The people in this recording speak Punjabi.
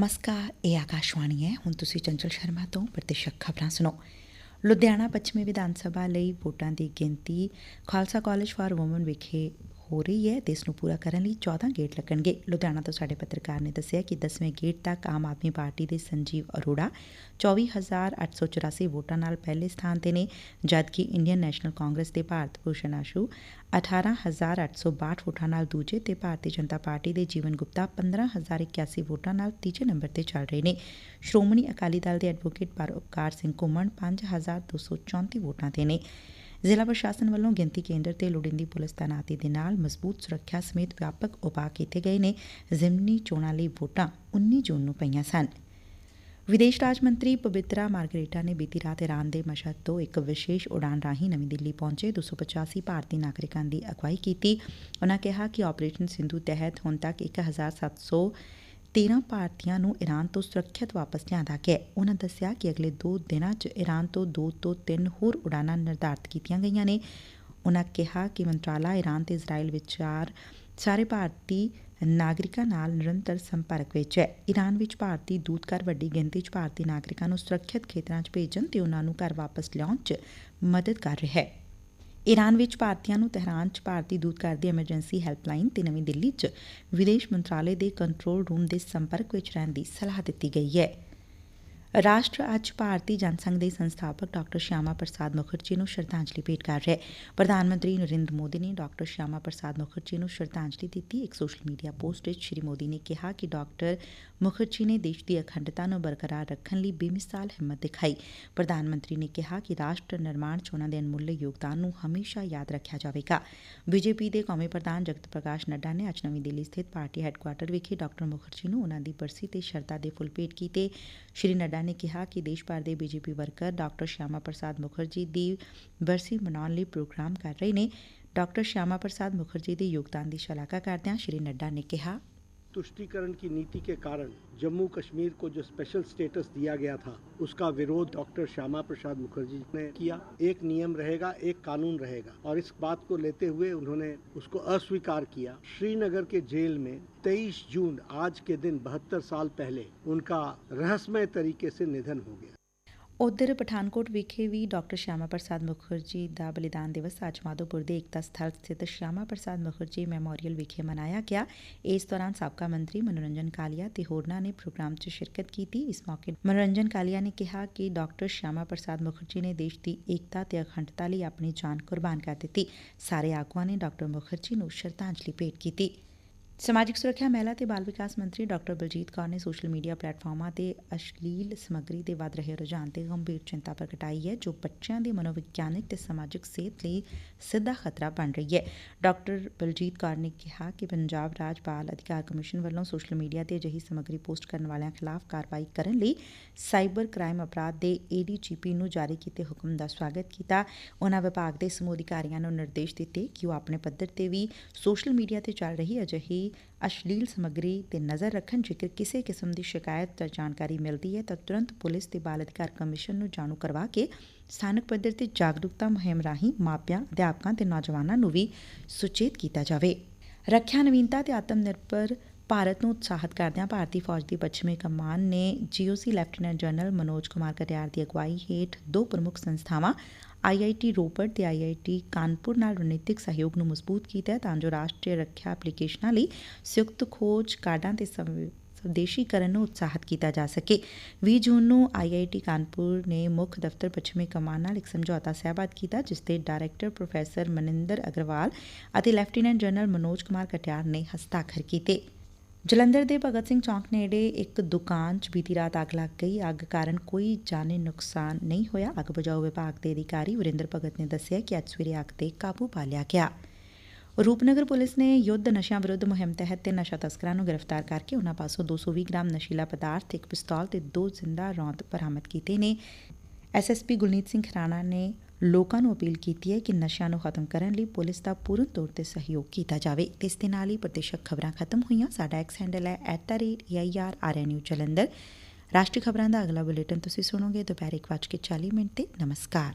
ਨਮਸਕਾਰ ਇਹ ਆਕਾਸ਼ਵਾਣੀ ਹੈ ਹੁਣ ਤੁਸੀਂ ਚੰਚਲ ਸ਼ਰਮਾ ਤੋਂ ਪ੍ਰਤੀਸ਼ਕ ਖਬਰਾਂ ਸੁਣੋ ਲੁਧਿਆਣਾ ਪੱਛਮੀ ਵਿਧਾਨ ਸਭਾ ਲਈ ਵੋਟਾਂ ਦੀ ਗਿਣਤੀ ਖਾਲਸਾ ਕਾਲਜ ਫਾਰ ਵੂਮਨ ਵਿਖੇ ਹੋ ਰਹੀ ਹੈ ਤੇ ਇਸ ਨੂੰ ਪੂਰਾ ਕਰਨ ਲਈ 14 ਗੇਟ ਲੱਗਣਗੇ। ਲੁਧਿਆਣਾ ਤੋਂ ਸਾਡੇ ਪੱਤਰਕਾਰ ਨੇ ਦੱਸਿਆ ਕਿ 10ਵੇਂ ਗੇਟ ਤੱਕ ਆਮ ਆਦਮੀ ਪਾਰਟੀ ਦੇ ਸੰਜੀਵ ਅਰੋੜਾ 24884 ਵੋਟਾਂ ਨਾਲ ਪਹਿਲੇ ਸਥਾਨ ਤੇ ਨੇ, ਜਦਕਿ ਇੰਡੀਅਨ ਨੈਸ਼ਨਲ ਕਾਂਗਰਸ ਦੇ ਭਾਰਤ ਭੂਸ਼ਣ ਆਸ਼ੂ 18862 ਵੋਟਾਂ ਨਾਲ ਦੂਜੇ ਤੇ ਭਾਰਤੀ ਜਨਤਾ ਪਾਰਟੀ ਦੇ ਜੀਵਨ ਗੁਪਤਾ 15081 ਵੋਟਾਂ ਨਾਲ ਤੀਜੇ ਨੰਬਰ ਤੇ ਚੱਲ ਰਹੇ ਨੇ। ਸ਼੍ਰੋਮਣੀ ਅਕਾਲੀ ਦਲ ਦੇ ਐਡਵੋਕੇਟ ਪਰਉਪਕਾਰ ਸਿੰਘ ਘੁੰਮਣ 5234 ਵੋਟਾਂ ਤੇ ਨੇ। ਜ਼ਿਲ੍ਹਾ ਪ੍ਰਸ਼ਾਸਨ ਵੱਲੋਂ ਗਿਣਤੀ ਕੇਂਦਰ ਤੇ ਲੋੜੀਂਦੀ ਪੁਲਿਸ ਤਾਇਨਾਤੀ ਦੇ ਨਾਲ ਮਜ਼ਬੂਤ ਸੁਰੱਖਿਆ ਸਮੇਤ ਵਿਆਪਕ ਉਪਾਅ ਕੀਤੇ ਗਏ ਨੇ। ਜ਼ਿਮਨੀ ਚੋਣਾਂ ਲਈ ਵੋਟਾਂ 19 ਜੂਨ ਨੂੰ ਪਈਆਂ ਸਨ। ਵਿਦੇਸ਼ ਰਾਜ ਮੰਤਰੀ ਪਵਿੱਤਰਾ ਮਾਰਗਰੇਟਾ ਨੇ ਬੀਤੀ ਰਾਤ ਇਰਾਨ ਦੇ ਮਸ਼ਹਦ ਤੋਂ ਇੱਕ ਵਿਸ਼ੇਸ਼ ਉਡਾਨ ਰਾਹੀਂ ਨਵੀਂ ਦਿੱਲੀ ਪਹੁੰਚੇ। 285 ਭਾਰਤੀ ਨਾਗਰਿਕਾਂ ਦੀ ਅਗਵਾਈ ਕੀਤੀ। ਉਨ੍ਹਾਂ ਕਿਹਾ ਕਿ ਆਪਰੇਸ਼ਨ ਸਿੰਧੂ ਤਹਿਤ ਹੁਣ ਤੱਕ 1700 13 ਭਾਰਤੀਆਂ ਨੂੰ ਈਰਾਨ ਤੋਂ ਸੁਰੱਖਿਅਤ ਵਾਪਸ ਲਿਆਂਦਾ ਗਿਆ। ਉਹਨਾਂ ਦੱਸਿਆ ਕਿ ਅਗਲੇ 2 ਦਿਨਾਂ 'ਚ ਈਰਾਨ ਤੋਂ 2 ਤੋਂ 3 ਹੋਰ ਉਡਾਨਾਂ ਨਿਰਧਾਰਤ ਕੀਤੀਆਂ ਗਈਆਂ ਨੇ। ਉਨ੍ਹਾਂ ਕਿਹਾ ਕਿ ਮੰਤਰਾਲਾ ਈਰਾਨ ਤੇ ਇਜ਼ਰਾਈਲ ਵਿਚਾਰ ਸਾਰੇ ਭਾਰਤੀ ਨਾਗਰਿਕਾਂ ਨਾਲ ਨਿਰੰਤਰ ਸੰਪਰਕ ਵਿੱਚ ਹੈ। ਈਰਾਨ ਵਿੱਚ ਭਾਰਤੀ ਦੂਤਘਰ ਵੱਡੀ ਗਿਣਤੀ 'ਚ ਭਾਰਤੀ ਨਾਗਰਿਕਾਂ ਨੂੰ ਸੁਰੱਖਿਅਤ ਖੇਤਰਾਂ 'ਚ ਭੇਜਣ ਤੇ ਉਨ੍ਹਾਂ ਨੂੰ ਘਰ ਵਾਪਸ ਲਿਆਉਣ 'ਚ ਮਦਦ ਕਰ ਰਿਹਾ ਹੈ। ਈਰਾਨ ਵਿੱਚ ਭਾਰਤੀਆਂ ਨੂੰ ਤਹਿਰਾਨ 'ਚ ਭਾਰਤੀ ਦੂਤਘਰ ਦੀ ਐਮਰਜੈਂਸੀ ਹੈਲਪਲਾਈਨ ਤੇ ਨਵੀਂ ਦਿੱਲੀ 'ਚ ਵਿਦੇਸ਼ ਮੰਤਰਾਲੇ ਦੇ ਕੰਟਰੋਲ ਰੂਮ ਦੇ ਸੰਪਰਕ ਵਿੱਚ ਰਹਿਣ ਦੀ ਸਲਾਹ ਦਿੱਤੀ ਗਈ ਹੈ। ਰਾਸ਼ਟਰ ਅੱਜ ਭਾਰਤੀ ਜਨਸੰਘ ਦੇ ਸੰਸਥਾਪਕ ਡਾਕਟਰ ਸ਼ਿਆਮਾ ਪ੍ਰਸਾਦ ਮੁਖਰਜੀ ਨੂੰ ਸ਼ਰਧਾਂਜਲੀ ਭੇਟ ਕਰ ਰਿਹਾ ਹੈ। ਪ੍ਰਧਾਨ ਮੰਤਰੀ ਨਰਿੰਦਰ ਮੋਦੀ ਨੇ ਡਾਕਟਰ ਸ਼ਿਆਮਾ ਪ੍ਰਸਾਦ ਮੁਖਰਜੀ ਨੂੰ ਸ਼ਰਧਾਂਜਲੀ ਦਿੱਤੀ। ਇੱਕ ਸੋਸ਼ਲ ਮੀਡੀਆ ਪੋਸਟ ਵਿੱਚ ਸ਼੍ਰੀ ਮੋਦੀ ਨੇ ਕਿਹਾ ਕਿ ਡਾਕਟਰ ਮੁਖਰਜੀ ਨੇ ਦੇਸ਼ ਦੀ ਅਖੰਡਤਾ ਨੂੰ ਬਰਕਰਾਰ ਰੱਖਣ ਲਈ ਬੇਮਿਸਾਲ ਹਿੰਮਤ ਦਿਖਾਈ। ਪ੍ਰਧਾਨ ਮੰਤਰੀ ਨੇ ਕਿਹਾ ਕਿ ਰਾਸ਼ਟਰ ਨਿਰਮਾਣ 'ਚ ਉਨ੍ਹਾਂ ਦੇ ਅਨਮੁੱਲੇ ਯੋਗਦਾਨ ਨੂੰ ਹਮੇਸ਼ਾ ਯਾਦ ਰੱਖਿਆ ਜਾਵੇਗਾ। ਬੀਜੇਪੀ ਦੇ ਕੌਮੀ ਪ੍ਰਧਾਨ ਜਗਤ ਪ੍ਰਕਾਸ਼ ਨੱਡਾ ਨੇ ਅੱਜ ਨਵੀਂ ਦਿੱਲੀ ਸਥਿਤ ਪਾਰਟੀ ਹੈੱਡਕੁਆਟਰ ਵਿਖੇ ਡਾਕਟਰ ਮੁਖਰਜੀ ਨੂੰ ਉਨ੍ਹਾਂ ਦੀ ਬਰਸੀ ਤੇ ਸ਼ਰਧਾ ਦੇ ਫੁੱਲ ਭੇਟ ਕੀਤੇ। ਸ਼੍ਰੀ ਨੱਡਾ ਨੇ ਕਿਹਾ ਕਿ ਦੇਸ਼ ਭਰ ਦੇ BJP worker doctor Shyama Prasad Mukherjee ਦੀ ਬਰਸੀ ਮਨਾਉਣ ਲਈ ਪ੍ਰੋਗਰਾਮ ਕਰ ਰਹੇ ਨੇ। ਡਾਕਟਰ ਸ਼ਿਆਮਾ ਪ੍ਰਸਾਦ ਮੁਖਰਜੀ ਦੇ ਯੋਗਦਾਨ ਦੀ ਸ਼ਲਾਘਾ ਕਰਦਿਆਂ ਸ਼੍ਰੀ ਨੱਡਾ ਨੇ ਕਿਹਾ तुष्टिकरण की नीति के कारण जम्मू कश्मीर को जो स्पेशल स्टेटस दिया गया था, उसका विरोध डॉक्टर श्यामा प्रसाद मुखर्जी ने किया। एक नियम रहेगा, एक कानून रहेगा। और इस बात को लेते हुए उन्होंने उसको अस्वीकार किया। श्रीनगर के जेल में 23 जून, आज के दिन बहत्तर साल पहले, उनका रहस्यमय तरीके से निधन हो गया। ਉਧਰ ਪਠਾਨਕੋਟ ਵਿਖੇ ਵੀ ਡਾਕਟਰ ਸ਼ਿਆਮਾ ਪ੍ਰਸਾਦ ਮੁਖਰਜੀ ਦਾ ਬਲੀਦਾਨ ਦਿਵਸ ਅੱਜ ਮਾਧੋਪੁਰ ਦੇ ਏਕਤਾ ਸਥਲ ਸਥਿਤ ਸ਼ਿਆਮਾ ਪ੍ਰਸਾਦ ਮੁਖਰਜੀ ਮੈਮੋਰੀਅਲ ਵਿਖੇ ਮਨਾਇਆ ਗਿਆ। ਇਸ ਦੌਰਾਨ ਸਾਬਕਾ ਮੰਤਰੀ ਮਨੋਰੰਜਨ ਕਾਲੀਆ ਤੇ ਹੋਰਨਾਂ ਨੇ ਪ੍ਰੋਗਰਾਮ 'ਚ ਸ਼ਿਰਕਤ ਕੀਤੀ। ਇਸ ਮੌਕੇ ਮਨੋਰੰਜਨ ਕਾਲੀਆ ਨੇ ਕਿਹਾ ਕਿ ਡਾਕਟਰ ਸ਼ਿਆਮਾ ਪ੍ਰਸਾਦ ਮੁਖਰਜੀ ਨੇ ਦੇਸ਼ ਦੀ ਏਕਤਾ ਤੇ ਅਖੰਡਤਾ ਲਈ ਆਪਣੀ ਜਾਨ ਕੁਰਬਾਨ ਕਰ ਦਿੱਤੀ। ਸਾਰੇ ਆਗੂਆਂ ਨੇ ਡਾਕਟਰ ਮੁਖਰਜੀ ਨੂੰ ਸ਼ਰਧਾਂਜਲੀ ਭੇਟ ਕੀਤੀ। ਸਮਾਜਿਕ ਸੁਰੱਖਿਆ ਮਹਿਲਾ ਤੇ ਬਾਲ ਵਿਕਾਸ ਮੰਤਰੀ ਡਾਕਟਰ ਬਲਜੀਤ ਕੌਰ ਨੇ ਸੋਸ਼ਲ ਮੀਡੀਆ ਪਲੇਟਫਾਰਮਾਂ ਤੇ ਅਸ਼ਲੀਲ ਸਮੱਗਰੀ ਦੇ ਵੱਧ ਰਹੇ ਰੁਝਾਨ ਤੇ ਗੰਭੀਰ ਚਿੰਤਾ ਪ੍ਰਗਟਾਈ ਹੈ, ਜੋ ਬੱਚਿਆਂ ਦੇ ਮਨੋਵਿਗਿਆਨਕ ਤੇ ਸਮਾਜਿਕ ਸਿਹਤ ਲਈ ਸਿੱਧਾ ਖਤਰਾ ਬਣ ਰਹੀ ਹੈ। ਡਾਕਟਰ ਬਲਜੀਤ ਕੌਰ ਨੇ ਕਿਹਾ ਕਿ ਪੰਜਾਬ ਰਾਜ ਬਾਲ ਅਧਿਕਾਰ ਕਮਿਸ਼ਨ ਵੱਲੋਂ ਸੋਸ਼ਲ ਮੀਡੀਆ ਤੇ ਅਜਿਹੀ ਸਮੱਗਰੀ ਪੋਸਟ ਕਰਨ ਵਾਲਿਆਂ ਖਿਲਾਫ ਕਾਰਵਾਈ ਕਰਨ ਲਈ ਸਾਈਬਰ ਕ੍ਰਾਈਮ ਅਪਰਾਧ ਦੇ ਏਡੀਜੀਪੀ ਨੂੰ ਜਾਰੀ ਕੀਤੇ ਹੁਕਮ ਦਾ ਸਵਾਗਤ ਕੀਤਾ। ਉਹਨਾਂ ਵਿਭਾਗ ਦੇ ਸਮੂਹ ਅਧਿਕਾਰੀਆਂ ਨੂੰ ਨਿਰਦੇਸ਼ ਦਿੱਤੇ ਕਿ ਉਹ ਆਪਣੇ ਪੱਧਰ ਤੇ ਵੀ ਸੋਸ਼ਲ ਮੀਡੀਆ ਤੇ ਚੱਲ ਰਹੀ ਅਜਿਹੀ ਅਸ਼ਲੀਲ ਸਮੱਗਰੀ ਤੇ ਨਜ਼ਰ ਰੱਖਣ ਜੇਕਰ ਕਿਸੇ ਕਿਸਮ ਦੀ ਸ਼ਿਕਾਇਤ ਜਾਂ ਜਾਣਕਾਰੀ ਮਿਲਦੀ ਹੈ ਤਾਂ ਤੁਰੰਤ ਪੁਲਿਸ ਤੇ ਬਾਲ ਅਧਿਕਾਰ ਕਮਿਸ਼ਨ ਨੂੰ ਜਾਣੂ ਕਰਵਾ ਕੇ ਸਥਾਨਕ ਪੱਧਰ ਤੇ ਜਾਗਰੂਕਤਾ ਮੁਹਿੰਮ ਰਾਹੀਂ ਮਾਪਿਆਂ, ਅਧਿਆਪਕਾਂ ਤੇ ਨੌਜਵਾਨਾਂ ਨੂੰ ਵੀ ਸੁਚੇਤ ਕੀਤਾ ਜਾਵੇ। ਰੱਖਿਆ, ਨਵੀਨਤਾ ਤੇ ਆਤਮ ਨਿਰਭਰ ਭਾਰਤ ਨੂੰ ਉਤਸ਼ਾਹਿਤ ਕਰਦਿਆਂ ਭਾਰਤੀ ਫੌਜ ਦੀ ਪੱਛਮੀ ਕਮਾਨ ਨੇ GOC lieutenant general Manoj Kumar Katiyar ਦੀ ਅਗਵਾਈ ਹੇਠ ਦੋ ਪ੍ਰਮੁੱਖ ਸੰਸਥਾਵਾਂ ਆਈਆਈਟੀ ਰੋਪੜ ਤੇ ਆਈਆਈਟੀ ਕਾਨਪੁਰ ਨਾਲ ਰਣਨੀਤਿਕ ਸਹਿਯੋਗ ਨੂੰ ਮਜ਼ਬੂਤ ਕੀਤਾ ਤਾਂ ਜੋ ਰਾਸ਼ਟਰੀ ਰੱਖਿਆ ਐਪਲੀਕੇਸ਼ਨਾਂ ਲਈ ਸੰਯੁਕਤ ਖੋਜ ਕਾਰਡਾਂ ਤੇ ਸਵਦੇਸ਼ੀਕਰਨ ਨੂੰ ਉਤਸ਼ਾਹਿਤ ਕੀਤਾ ਜਾ ਸਕੇ। 20 ਜੂਨ ਨੂੰ ਆਈਆਈਟੀ ਕਾਨਪੁਰ ਨੇ ਮੁੱਖ ਦਫ਼ਤਰ ਪੱਛਮੀ ਕਮਾਨ ਨਾਲ ਇੱਕ ਸਮਝੌਤਾ ਸਹਿਬਾਤ ਕੀਤਾ, ਜਿਸ ਤੇ ਡਾਇਰੈਕਟਰ ਪ੍ਰੋਫੈਸਰ ਮਨਿੰਦਰ ਅਗਰਵਾਲ ਅਤੇ ਲੈਫਟੀਨੈਂਟ ਜਨਰਲ ਮਨੋਜ ਕੁਮਾਰ ਕਟਿਆਰ ਨੇ ਹਸਤਾਖਰ ਕੀਤੇ। ਜਲੰਧਰ ਦੇ ਭਗਤ ਸਿੰਘ ਚੌਂਕ ਨੇੜੇ ਇੱਕ ਦੁਕਾਨ 'ਚ ਬੀਤੀ ਰਾਤ ਅੱਗ ਲੱਗ ਗਈ। ਅੱਗ ਕਾਰਨ ਕੋਈ ਜਾਨੀ ਨੁਕਸਾਨ ਨਹੀਂ ਹੋਇਆ। ਅੱਗ ਬੁਝਾਊ ਵਿਭਾਗ ਦੇ ਅਧਿਕਾਰੀ ਵਰਿੰਦਰ ਭਗਤ ਨੇ ਦੱਸਿਆ ਕਿ ਅੱਜ ਸਵੇਰੇ ਅੱਗ ਤੇ ਕਾਬੂ ਪਾ ਲਿਆ ਗਿਆ। ਰੂਪਨਗਰ ਪੁਲਿਸ ਨੇ ਯੁੱਧ ਨਸ਼ਿਆਂ ਵਿਰੁੱਧ ਮੁਹਿੰਮ ਤਹਿਤ ਤੇ ਨਸ਼ਾ ਤਸਕਰਾਂ ਨੂੰ ਗ੍ਰਿਫਤਾਰ ਕਰਕੇ ਉਹਨਾਂ ਪਾਸੋਂ 220 ਗ੍ਰਾਮ ਨਸ਼ੀਲਾ ਪਦਾਰਥ, ਇੱਕ ਪਿਸਤੌਲ ਤੇ ਦੋ ਜ਼ਿੰਦਾ ਰੌਂਦ ਬਰਾਮਦ ਕੀਤੇ ਨੇ। ਐਸਐਸਪੀ ਗੁਲਨੀਤ ਸਿੰਘ ਖਰਾਣਾ ਨੇ ਲੋਕਾਂ ਨੂੰ ਅਪੀਲ ਕੀਤੀ ਹੈ ਕਿ ਨਸ਼ਿਆਂ ਨੂੰ ਖਤਮ ਕਰਨ ਲਈ ਪੁਲਿਸ ਦਾ ਪੂਰਨ ਤੌਰ ਤੇ ਸਹਿਯੋਗ ਕੀਤਾ ਜਾਵੇ। ਤੇ ਇਸ ਦੇ ਨਾਲ ਹੀ ਪ੍ਰਦੇਸ਼ਕ ਖਬਰਾਂ ਖਤਮ ਹੋਈਆਂ। ਸਾਡਾ ਐਕਸ ਹੈਂਡਲ ਹੈ @airrnu ਜਲੰਧਰ। ਰਾਸ਼ਟਰੀ ਖਬਰਾਂ ਦਾ ਅਗਲਾ ਬੁਲੇਟਿਨ ਤੁਸੀਂ ਸੁਣੋਗੇ। ਦੁਪਹਿਰ 1:40 ਮਿੰਟ ਤੇ। ਨਮਸਕਾਰ।